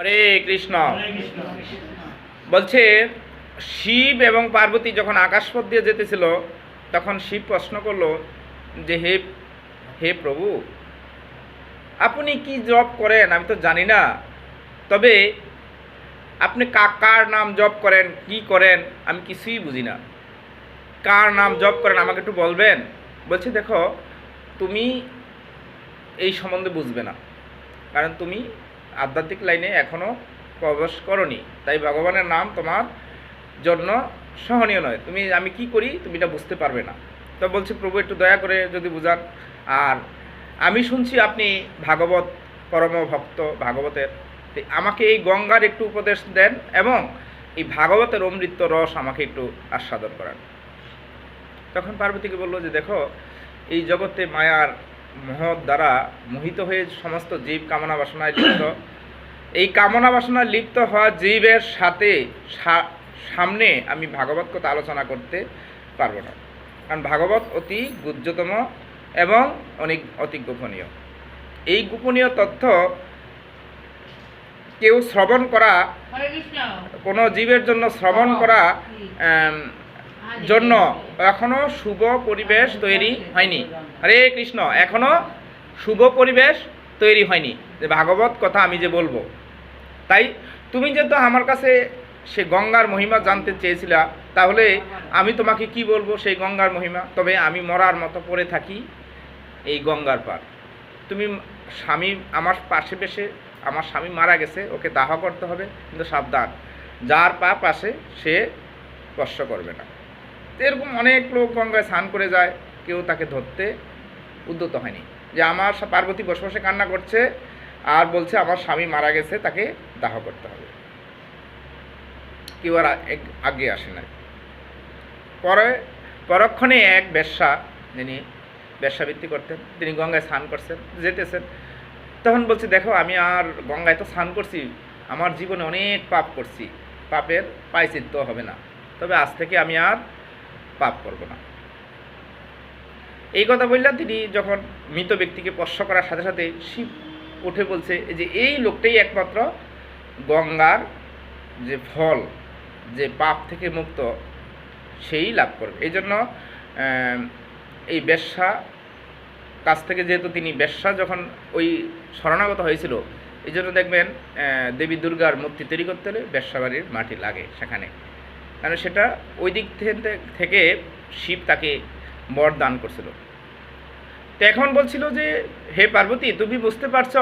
হরে কৃষ্ণ। বলছে শিব এবং পার্বতী যখন আকাশপথ দিয়ে যেতেছিল তখন শিব প্রশ্ন করল যে হে হে প্রভু আপনি কি জব করেন? আমি তো জানি না। তবে আপনি কার নাম জব করেন? কি করেন? আমি কিছুই বুঝি না। কার নাম জব করেন? আমাকে একটু বলবেন? বলছে দেখো তুমি এই সম্বন্ধে বুঝবে না। কারণ তুমি আধ্যাত্মিক লাইনে এখনও প্রবেশ করনি। তাই ভগবানের নাম তোমার জন্য সহনীয় নয়। তুমি, আমি কি করি, তুমি এটা বুঝতে পারবে না। তো বলছি, প্রভু, একটু দয়া করে যদি বুঝান। আর আমি শুনছি আপনি ভাগবত, পরম ভক্ত ভাগবতের। আমাকে এই গঙ্গার একটু উপদেশ দেন এবং এই ভাগবতের অমৃত রস আমাকে একটু আস্বাদন করান। তখন পার্বতীকে বলল যে, দেখো, এই জগতে মায়ার মহৎ দ্বারা মোহিত হয়ে সমস্ত জীব কামনা বাসনায় লিপ্ত। এই কামনা বাসনায় লিপ্ত হওয়া জীবের সাথে সামনে আমি ভাগবত কথা আলোচনা করতে পারব না। কারণ ভাগবত অতি গুজ্জতম এবং অনেক অতি গোপনীয়। এই গোপনীয় তথ্য কেউ শ্রবণ করা কোনো জীবের জন্য শ্রবণ করা আম, জন্য এখনও শুভ পরিবেশ তৈরি হয়নি। হরে কৃষ্ণ, এখনও শুভ পরিবেশ তৈরি হয়নি। যে ভাগবত কথা আমি যে বলব। তাই তুমি যেহেতু আমার কাছে সে গঙ্গার মহিমা জানতে চেয়েছিলা, তাহলে আমি তোমাকে কি বলব সেই গঙ্গার মহিমা? তবে আমি মরার মতো পড়ে থাকি এই গঙ্গার পার। তুমি স্বামী আমার পাশে পেশে, আমার স্বামী মারা গেছে, ওকে দাহ করতে হবে, কিন্তু সাবধান। যার পা পাশে সে স্পর্শ করবে না। এরকম অনেক লোক গঙ্গায় স্নান করে যায়, কেউ তাকে ধরতে উদ্যত হয়নি। যে আমার পার্বতী বসে বসে কান্না করছে আর বলছে আমার স্বামী মারা গেছে, তাকে দাহ করতে হবে। কেউ আর আগে আসে না পরে, পরক্ষণে এক বেশ্যা, যিনি বেশ্যাবৃত্তি করতেন, তিনি গঙ্গায় স্নান করছেন, যেতেছেন। তখন বলছে, দেখো, আমি আর গঙ্গায় তো স্নান করছি, আমার জীবনে অনেক পাপ করছি। পাপের পাইচিত্য হবে না। তবে আজ থেকে আমি আর পাপ করব না। এই কথা বললেন তিনি যখন মৃত ব্যক্তিকে স্পর্শ করার সাথে সাথে শিব উঠে বলছে যে এই লোকটাই একমাত্র গঙ্গার যে ফল, যে পাপ থেকে মুক্ত, সেই লাভ করবে। এই জন্য এই বেশ্যা কাছ থেকে যেহেতু তিনি বেশ্যা যখন ওই শরণাগত হয়েছিল, এই জন্য দেখবেন দেবী দুর্গার মূর্তি তৈরি করতে হলে বেশ্যাবাড়ির মাটি লাগে সেখানে। কারণ সেটা ওই দিক থেকে- থেকে শিব তাকে বর দান করছিল। তো এখন বলছিল যে, হে পার্বতী, তুমি বুঝতে পারছ,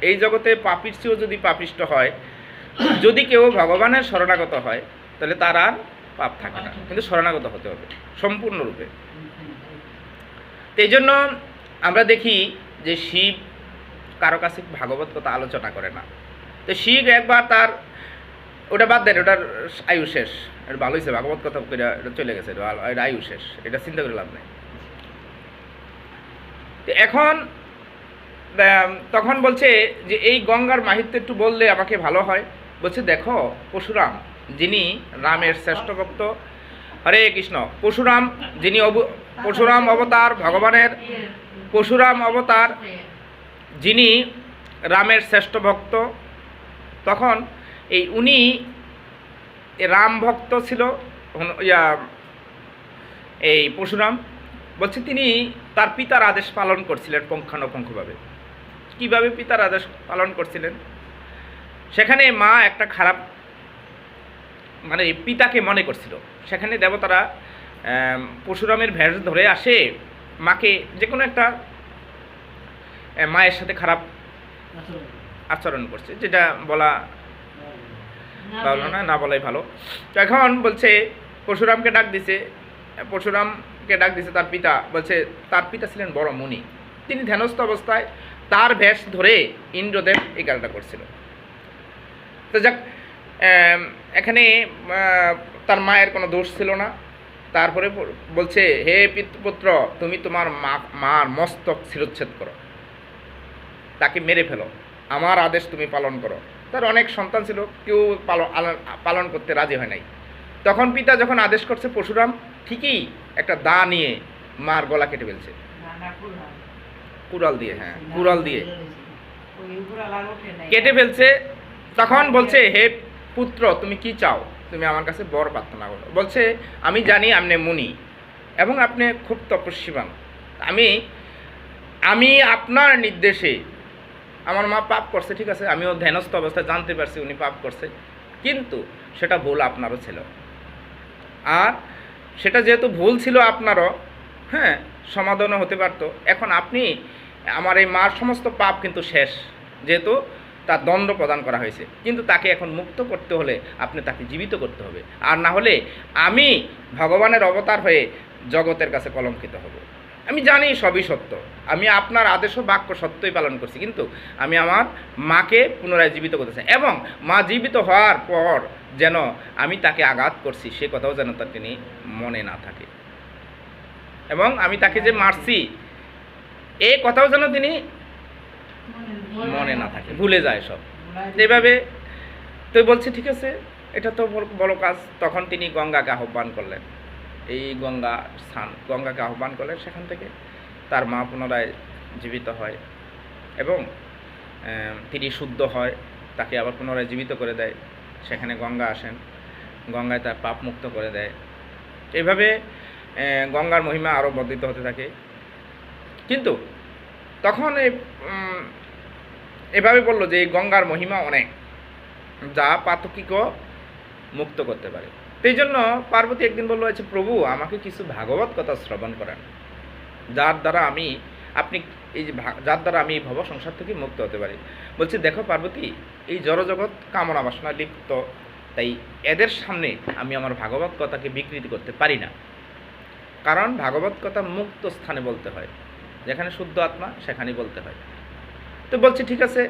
এই জগতে পাপির চেয়েও যদি পাপিষ্ট হয়, যদি কেউ ভগবানের শরণাগত হয়, তাহলে তার আর পাপ থাকে না। কিন্তু শরণাগত হতে হবে, সম্পূর্ণরূপে। তো এই জন্য আমরা দেখি যে শিব কারও কাছে ভাগবত কথা আলোচনা করে না। তো শিব একবার তার ওটা বাদ দেন, ওটার আয়ু শেষ। এটা ভালো হয়েছে ভাগবত কথা এটা চলে গেছে, এটা আয়ু শেষ, এটা চিন্তা করে লাভ নেই। এখন তখন বলছে যে, এই গঙ্গার মাহিত্য একটু বললে আমাকে ভালো হয়। বলছে, দেখো, পরশুরাম, যিনি রামের শ্রেষ্ঠ ভক্ত, হরে কৃষ্ণ, পরশুরাম, যিনি পরশুরাম অবতার, ভগবানের, পরশুরাম অবতার, যিনি রামের শ্রেষ্ঠ ভক্ত, তখন এই উনি রাম ভক্ত ছিল ইয়া এই পরশুরাম। বলছে তিনি তার পিতার আদেশ পালন করছিলেন পুঙ্খানুপুঙ্খভাবে। কীভাবে পিতার আদেশ পালন করছিলেন? সেখানে মা একটা খারাপ মানে পিতাকে মনে করছিল। সেখানে দেবতারা পরশুরামের ভেষ ধরে আসে মাকে যে কোনো একটা মায়ের সাথে খারাপ আচরণ করছে যেটা বলা ভালো। না? না বলাই ভালো। তো এখন বলছে, পরশুরামকে ডাক দিছে। পরশুরামকে ডাক দিছে তার পিতা। বলছে, তার পিতা ছিলেন বড় মুনি। তিনি ধ্যানস্থ অবস্থায় তার ভেষ ধরে ইন্দ্রদেব এই কাজটা করছিল। তো যাক এখানে তার মায়ের কোনো দোষ ছিল না। তারপরে বলছে, হে পিত- পুত্র তুমি তোমার মা, মার মস্তক শিরোচ্ছেদ করো। তাকে মেরে ফেলো। আমার আদেশ তুমি পালন করো। তার অনেক সন্তান ছিল কেউ পালন পালন করতে রাজি হয় নাই। তখন পিতা যখন আদেশ করছে পরশুরাম ঠিকই একটা দা নিয়ে মার গলা কেটে ফেলছে। কুড়াল। দিয়ে হ্যাঁ কুড়াল দিয়ে। কেটে ফেলছে। তখন বলছে হে পুত্র তুমি কি চাও? তুমি আমার কাছে বর প্রার্থনা করো। বলছে আমি জানি আপনি মুনি এবং আপনি খুব তপস্বীবান। আমি আমি আপনার নির্দেশে আমার মা পাপ করছে, ঠিক আছে? আমিও ধ্যানস্থ অবস্থায় জানতে পারছি উনি পাপ করছে। কিন্তু সেটা ভুল আপনারও ছিল। আর সেটা যেহেতু ভুল ছিল আপনারও হ্যাঁ সমাধানও হতে পারতো। এখন আপনি, আমার এই মার সমস্ত পাপ কিন্তু শেষ, যেহেতু তার দণ্ড প্রদান করা হয়েছে। কিন্তু তাকে এখন মুক্ত করতে হলে আপনি তাকে জীবিত করতে হবে। আর না হলে আমি ভগবানের অবতার হয়ে জগতের কাছে কলঙ্কিত হব। আমি জানি সবই সত্য। আমি আপনার আদেশ বাক্য সত্যই পালন করছি, কিন্তু আমি আমার মাকে পুনরায় জীবিত করতে চাই এবং মা জীবিত হওয়ার পর যেন আমি তাকে আঘাত করছি, সে কথাও যেন তার তিনি মনে না থাকে। এবং আমি তাকে যে মারছি এই কথাও যেন তিনি মনে না থাকে, ভুলে যায় সব। এভাবে তো বলছে, ঠিক আছে, এটা তো বড় কাজ। তখন তিনি গঙ্গাকে আহ্বান করলেন। এই গঙ্গা স্থান, গঙ্গাকে আহ্বান করলেন সেখান থেকে। তার মা পুনরায় জীবিত হয় এবং তিনি শুদ্ধ হয়, তাকে আবার পুনরায় জীবিত করে দেয়। সেখানে গঙ্গা আসেন, গঙ্গায় তার পাপ মুক্ত করে দেয়। এইভাবে গঙ্গার মহিমা আরও বর্ধিত হতে থাকে। কিন্তু তখন এই এভাবে বলল যে, এই গঙ্গার মহিমা অনেক, যা পাতকিক মুক্ত করতে পারে। সেই জন্য পার্বতী একদিন বলল আছে প্রভু, আমাকে কিছু ভাগবত কথা শ্রবণ করেন। যার দ্বারা আমি আপনি এই যে যার দ্বারা আমি এই ভব সংসার থেকে মুক্ত হতে পারি। বলছি, দেখো পার্বতী, এই জড়জগৎ কামনা বাসনা লিপ্ত, তাই এদের সামনে আমি আমার ভাগবত কথাকে বিকৃতি করতে পারি না। কারণ ভাগবত কথা মুক্ত স্থানে বলতে হয়। যেখানে শুদ্ধ আত্মা, সেখানেই বলতে হয়। তো বলছি, ঠিক আছে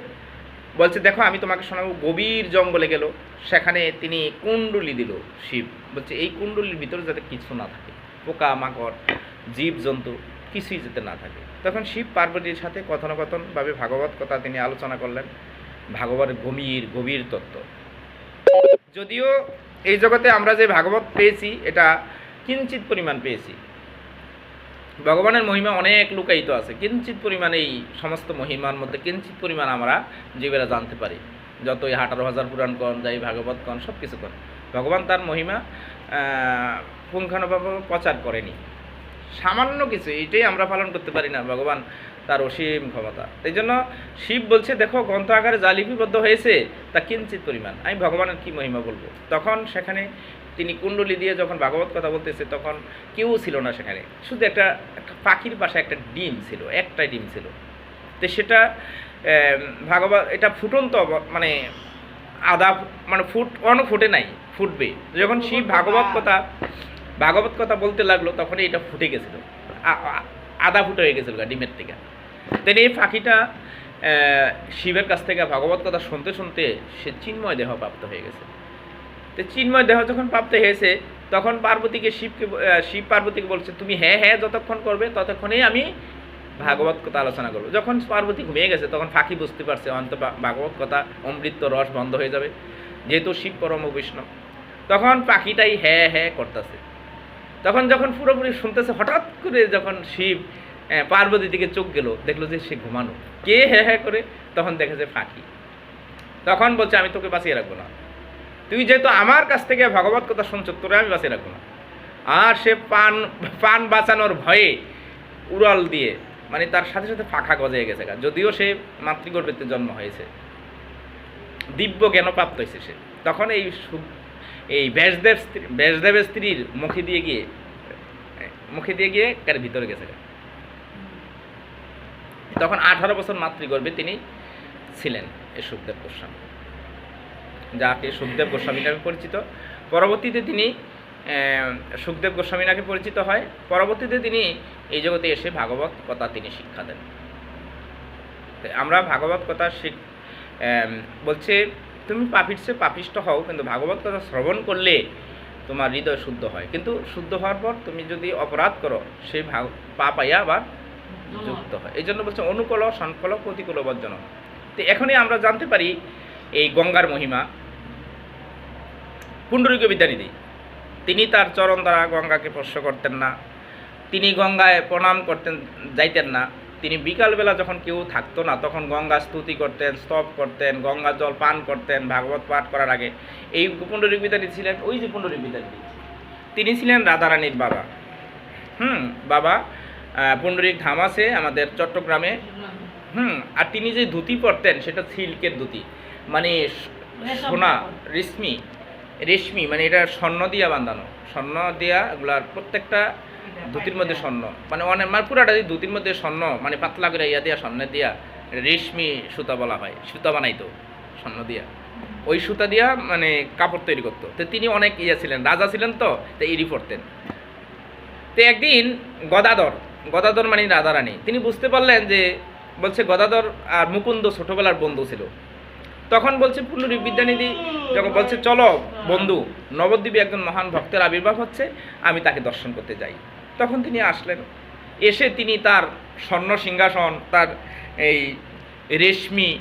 বলছে, দেখো, আমি তোমাকে শোনাবো, গভীর জঙ্গলে গেল। সেখানে তিনি কুণ্ডুলি দিল শিব। বলছে, এই কুণ্ডলির ভিতরে যাতে কিছু না থাকে পোকা মাকড় জীব জন্তু কিছুই যাতে না থাকে। তখন শিব পার্বতীর সাথে কথোপকথনভাবে ভাগবত কথা তিনি আলোচনা করলেন, ভাগবত গভীর গভীর তত্ত্ব। যদিও এই জগতে আমরা যে ভাগবত পেয়েছি, এটা কিঞ্চিত পরিমাণ পেয়েছি ভগবানের মহিমা অনেক লুকায়িত আছে। কিঞ্চিত পরিমাণ এই সমস্ত মহিমার মধ্যে কিঞ্চিত পরিমাণ আমরা জীবেরা জানতে পারি। যত এই আঠারো হাজার পুরাণ কন, যাই ভাগবত কন সব কিছু কন। ভগবান তার মহিমা পুঙ্খানুভাবে প্রচার করেনি। সামান্য কিছু, এইটাই আমরা পালন করতে পারি না। ভগবান তার অসীম ক্ষমতা। এই জন্য শিব বলছে, দেখো গ্রন্থ আকারে যা লিপিবদ্ধ হয়েছে, তা কিঞ্চিত পরিমাণ। আমি ভগবানের কি মহিমা বলব? তখন সেখানে তিনি কুণ্ডলি দিয়ে যখন ভাগবত কথা বলতেছে তখন কেউ ছিল না সেখানে। শুধু একটা একটা পাখির পাশে একটা ডিম ছিল একটাই ডিম ছিল। তো সেটা ভাগবত এটা ফুটন্ত মানে আদা মানে ফুট অন ফুটে নাই ফুটবে। যখন শিব ভাগবত কথা ভাগবত কথা বলতে লাগল তখন এটা ফুটে গেছিল। আদা ফুটে হয়ে গেছিল ডিমের থেকে। তেন এই পাখিটা শিবের কাছ থেকে ভাগবত কথা শুনতে শুনতে সে চিন্ময় দেহ প্রাপ্ত হয়ে গেছে। তো চিন্ময় দেহ যখন প্রাপ্ত হয়েছে তখন পার্বতীকে শিবকে শিব পার্বতীকে বলছে তুমি হ্যাঁ হ্যাঁ যতক্ষণ করবে ততক্ষণেই আমি ভাগবত কথা আলোচনা করব। যখন পার্বতী ঘুমিয়ে গেছে তখন ফাঁকি বুঝতে পারছে অন্ত ভাগবত কথা অমৃত রস বন্ধ হয়ে যাবে যেহেতু শিব পরম বৈষ্ণব তখন পাখিটাই হ্যাঁ হ্যাঁ করতেছে। তখন যখন পুরোপুরি শুনতেছে হঠাৎ করে যখন শিব আহ, পার্বতীর দিকে চোখ গেল দেখল যে সে ঘুমানো। কে হ্যাঁ হ্যাঁ করে? তখন দেখে যে ফাঁকি। তখন বলছে আমি তোকে বাঁচিয়ে রাখব না। তুই যেহেতু আমার কাছ থেকে ভগবত কথা শুনছ, তোরে আমি বাঁচিয়ে রাখব না আর সে পান পান বাঁচানোর ভয়ে উড়াল দিয়ে মানে তার সাথে সাথে ফাঁকা গজে গেছে। যদিও সে মাতৃগর্ভেতে জন্ম হয়েছে দিব্য জ্ঞান প্রাপ্ত হয়েছে সে তখন এই এই ব্যাসদেব স্ত্রী ব্যাসদেবের স্ত্রীর মুখে দিয়ে গিয়ে, মুখে দিয়ে গিয়ে কার ভিতরে গেছে। তখন আঠারো বছর মাতৃগর্ভে তিনি ছিলেন এই সুখদেব গোস্বামী যাকে সুখদেব গোস্বামী নামে পরিচিত। পরবর্তীতে তিনি সুখদেব গোস্বামী নামে পরিচিত হয়। পরবর্তীতে তিনি এই জগতে এসে ভাগবত কথা তিনি শিক্ষা দেন। আমরা ভাগবত কথা শিখ বলছে, তুমি পাপিষ্ঠ পাপিষ্ট হও, কিন্তু ভাগবত কথা শ্রবণ করলে তোমার হৃদয় শুদ্ধ হয়। কিন্তু শুদ্ধ হওয়ার পর তুমি যদি অপরাধ করো সেই ভাগ পা পাইয়া আবার যুক্ত হয়। এই জন্য বলছে, অনুকূল সংকল প্রতিকূল বর্জন তো এখনই আমরা জানতে পারি এই গঙ্গার মহিমা। পুণ্ডরিক বিদ্যানিধি, তিনি তার চরণ দ্বারা গঙ্গাকে স্পর্শ করতেন না। তিনি গঙ্গায় প্রণাম করতেন, যাইতেন না। তিনি বিকালবেলা যখন কেউ থাকতো না, তখন গঙ্গা স্তুতি করতেন, স্তব করতেন, গঙ্গা জল পান করতেন, ভাগবত পাঠ করার আগে। এই পুণ্ডরিক বিদ্যানী ছিলেন, ওই যে পুণ্ডরিক বিদ্যানী তিনি ছিলেন রাধারানীর বাবা। হুম, বাবা পুণ্ডরিক ধাম আছে আমাদের চট্টগ্রামে। হুম, আর তিনি যে ধুতি পরতেন, সেটা সিল্কের ধুতি। মানে সোনা রেশমি রেশমি মানে এটা স্বর্ণ দিয়া বাঁধানো। স্বর্ণ দিয়া এগুলার প্রত্যেকটা ধুতির মধ্যে স্বর্ণ। মানে অনেক মানে পুরাটা ধুতির মধ্যে স্বর্ণ মানে পাতলা করে ইয়া দিয়া স্বর্ণ দিয়া রেশমি সুতা বলা হয় সুতা বানাইতো স্বর্ণ দিয়া। ওই সুতা দিয়া মানে কাপড় তৈরি করতো। তো তিনি অনেক ইয়া ছিলেন রাজা ছিলেন তো তো ইরি পড়তেন তো একদিন গদাধর গদাধর মানে রাধারানী তিনি বুঝতে পারলেন যে বলছে গদাধর আর মুকুন্দ ছোটবেলার বন্ধু ছিল। তখন বলছে পুনরি বিদ্যানিধি যখন বলছে, চলো বন্ধু, নবদ্বীপে একজন মহান ভক্তের আবির্ভাব হচ্ছে, আমি তাকে দর্শন করতে যাই। তখন তিনি আসলেন। এসে তিনি তার স্বর্ণ সিংহাসন, তার এই রেশমি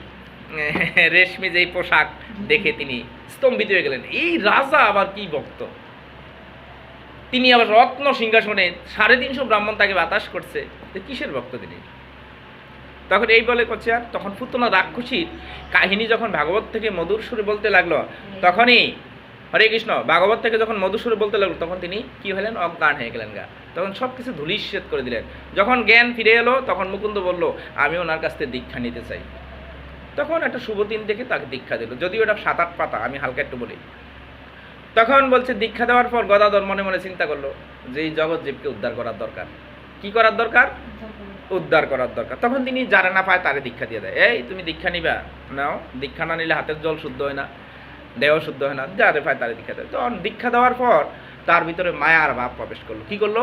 রেশমি যেই পোশাক দেখে তিনি স্তম্ভিত হয়ে গেলেন। এই রাজা আবার কি ভক্ত? তিনি আবার রত্ন সিংহাসনে সাড়ে তিনশো ব্রাহ্মণ তাকে বাতাস করছে। কিসের ভক্ত তিনি? তখন এই বলে করছে আর তখন পুতনা রাক্ষসীর কাহিনী যখন ভাগবত থেকে মধুর সুরে বলতে লাগল তখনই হরে কৃষ্ণ ভাগবত থেকে যখন মধুর সুরে বলতে লাগল তখন তিনি কি হলেন? অজ্ঞান হয়ে গেলেন গা। তখন সব কিছু ধুলিশ্বেদ করে দিলেন। যখন জ্ঞান ফিরে এলো তখন মুকুন্দ বলল আমি ওনার কাছ থেকে দীক্ষা নিতে চাই। তখন একটা শুভ দিন দেখে তাকে দীক্ষা দিল। যদিও এটা সাত আট পাতা আমি হালকা একটু বলি। তখন বলছে দীক্ষা দেওয়ার পর গদাধর মনে মনে চিন্তা করল যে এই জগৎ জীবকে উদ্ধার করার দরকার। কি করার দরকার? উদ্ধার করার দরকার। তখন তিনি যারা না পায় তারে দীক্ষা দিয়ে দেয়। এই তুমি দীক্ষা নিবা। নাও দীক্ষা না নিলে হাতের জল শুদ্ধ হয় না দেহ শুদ্ধ হয় না যারে পায় তারে দীক্ষা দেয়। তখন দীক্ষা দেওয়ার পর তার ভিতরে মায়ার ভাব প্রবেশ করল। কি করল?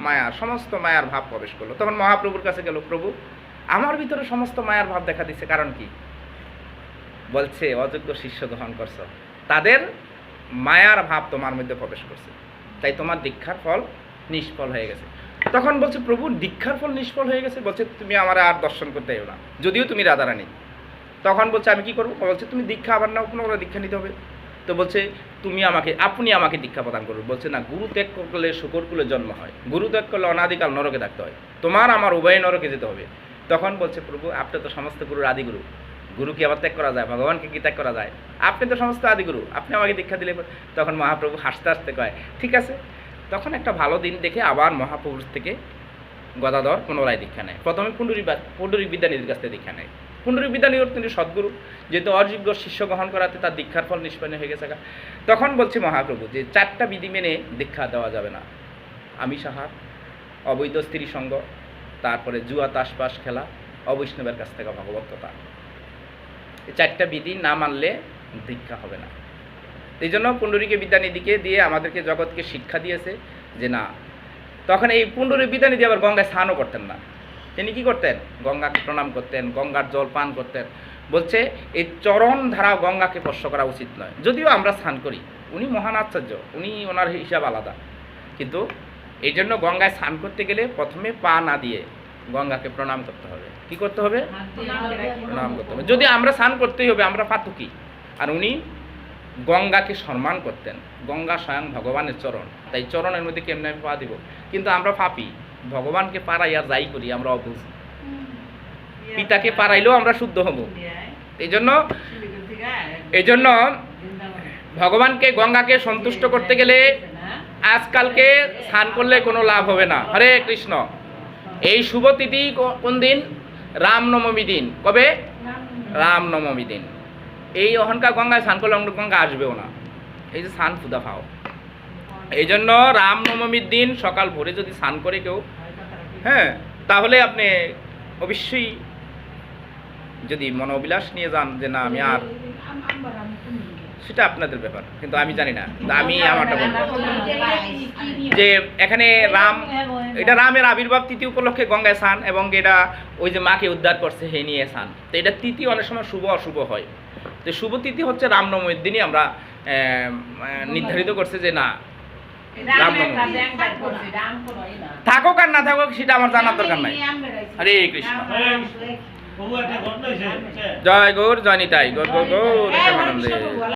মায়ার সমস্ত মায়ার ভাব প্রবেশ করল। তখন মহাপ্রভুর কাছে গেল প্রভু আমার ভিতরে সমস্ত মায়ার ভাব দেখা দিচ্ছে কারণ কি? বলছে অযোগ্য শিষ্য গ্রহণ করছ। তাদের মায়ার ভাব তোমার মধ্যে প্রবেশ করছে। তাই তোমার দীক্ষার ফল নিষ্ফল হয়ে গেছে। তখন বলছে, প্রভু, দীক্ষার ফল নিষ্ফল হয়ে গেছে। বলছে, তুমি আমার আর দর্শন করতে এও না। যদিও তুমি রাধারানী। তখন বলছে, আমি কি করব? বলছে, তুমি দীক্ষা আবার নাও, কোনো দীক্ষা নিতে হবে। তো বলছে, তুমি আমাকে, আপনি আমাকে দীক্ষা প্রদান করবে বলছে, না গুরু ত্যাগ করলে শুকর কুলে জন্ম হয়। গুরু ত্যাগ করলে অনাদিকাল নরকে থাকতে হয়। তোমার আমার উভয় নরকে যেতে হবে। তখন বলছে, প্রভু, আপনি তো সমস্ত গুরুর আদি গুরু গুরু কি আবার ত্যাগ করা যায়? ভগবানকে কি ত্যাগ করা যায়? আপনি তো সমস্ত আদি গুরু আপনি আমাকে দীক্ষা দিলে তখন মহাপ্রভু হাসতে হাসতে কয়, ঠিক আছে তখন একটা ভালো দিন দেখে আবার মহাপ্রভুর থেকে গদাধর পুনরায় দীক্ষা নেয়। প্রথমে পুণ্ডরী পুণ্ডরিক বিদ্যানিধির কাছ থেকে দীক্ষা নেয়। পুণ্ডরিক বিদ্যানিধি তিনি সদ্গুরু। যেহেতু অযোগ্য শিষ্য গ্রহণ করাতে তার দীক্ষার ফল নিষ্পন্ন হয়ে গেছে। তখন বলছে মহাপ্রভু যে, চারটা বিধি মেনে দীক্ষা দেওয়া যাবে না। আমি সাহার অবৈধ স্ত্রী সঙ্গ, তারপরে জুয়া, তাসপাস, খেলা, অবৈষ্ণবের কাছ থেকে ভগবত কথা এই চারটা বিধি না মানলে দীক্ষা হবে না। এই জন্য পুণ্ডরীকে বিদ্যানিধিকে দিয়ে আমাদেরকে জগৎকে শিক্ষা দিয়েছে যে না তখন এই পুণ্ডরী বিদ্যানিধি আবার গঙ্গায় স্নানও করতেন না। তিনি কি করতেন? গঙ্গাকে প্রণাম করতেন গঙ্গার জল পান করতেন। বলছে এই চরণ ধারা গঙ্গাকে স্পর্শ করা উচিত নয়। যদিও আমরা স্নান করি উনি মহান আচার্য উনি ওনার হিসাব আলাদা। কিন্তু এই জন্য গঙ্গায় স্নান করতে গেলে প্রথমে পা না দিয়ে গঙ্গাকে প্রণাম করতে হবে। কি করতে হবে? প্রণাম করতে হবে। যদি আমরা স্নান করতেই হবে আমরা পাতুকি আর উনি গঙ্গাকে সম্মান করতেন। গঙ্গা স্বয়ং ভগবানের চরণ। তাই চরণের মধ্যে কেমনে আমি পা দিব? কিন্তু আমরা পাপি। ভগবানকে পারাই আর যাই করি আমরা অবুঝ। পিতাকে পারাইলেও আমরা শুদ্ধ হব। এই জন্য এই জন্য ভগবানকে গঙ্গাকে সন্তুষ্ট করতে গেলে আজকালকে স্নান করলে কোনো লাভ হবে না। হরে কৃষ্ণ। এই শুভ তিথি কোন দিন? রামনবমী দিন। কবে? রামনবমী দিন। এই অহংকার গঙ্গায় স্নান করলে অন্য গঙ্গা আসবেও না। এই যে স্নান ফুদা ফাও এই জন্য রামনবমীর দিন সকাল ভোরে যদি স্নান করে কেউ হ্যাঁ তাহলে আপনি অবশ্যই যদি মনোবিলাস নিয়ে যান যে না, আমি আর সেটা আপনাদের ব্যাপার, কিন্তু আমি জানি না আমি আমারটা বলব। যে এখানে রাম, এটা রামের আবির্ভাব তৃতীয় উপলক্ষে গঙ্গায় স্নান এবং এটা ওই যে মাকে উদ্ধার করছে, হে নিয়ে স্নান। তো এটা তৃতীয় অনেক সময় শুভ অশুভ হয়। তো শুভ তিথি হচ্ছে রামনবমীর দিনই আমরা নির্ধারিত করছে যে না থাকুক আর না থাকুক সেটা আমার জানার দরকার নাই। হরে কৃষ্ণ। জয় গৌর জয় নিতাই। গৌর গৌর গৌর প্রেমানন্দে